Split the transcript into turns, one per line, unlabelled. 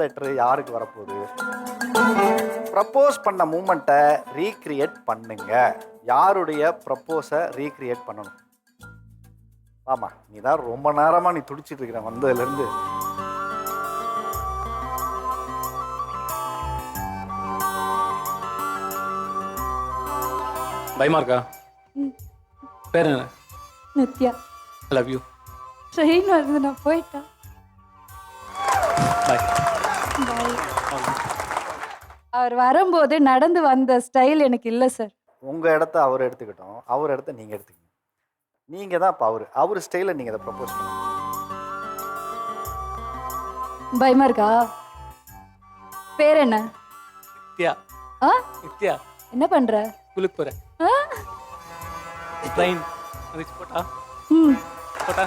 Letter யாருக்கு வரப்போகுது? Propose பண்ண மூமெண்ட்டை ரீக்ரியேட் பண்ணுங்க. யாருடைய ப்ரப்போஸை ரீக்ரியேட் பண்ணணும்? ஆமா நீ தான் ரொம்ப நேரமா நீ துடிச்சிட்டு இருக்கிற வந்ததுலேருந்து.
பயமா இருக்கா பேர் என்ன?
நித்யா.
லவ் யூ
ட்ரெயின் வருது நான் போயிட்டேன். அவர் வரும்போது நடந்து வந்த ஸ்டைல் எனக்கு இல்லை சார்
உங்க இடத்த அவர் எடுத்துக்கிட்டோம். அவர் இடத்த நீங்க எடுத்துக்கணும் நீங்க தான் இப்போ அவர் அவர் ஸ்டைலில் நீங்க அதை ப்ரப்போஸ் பண்ணுங்க.
பயமா இருக்கா? பேர் என்ன?
நித்யா
ஆ?
நித்யா
என்ன பண்ற?
குளிக்கு போகிறேன்
ஆ?
ட்ரெயின் போட்டா.
ம்.
போட்டா.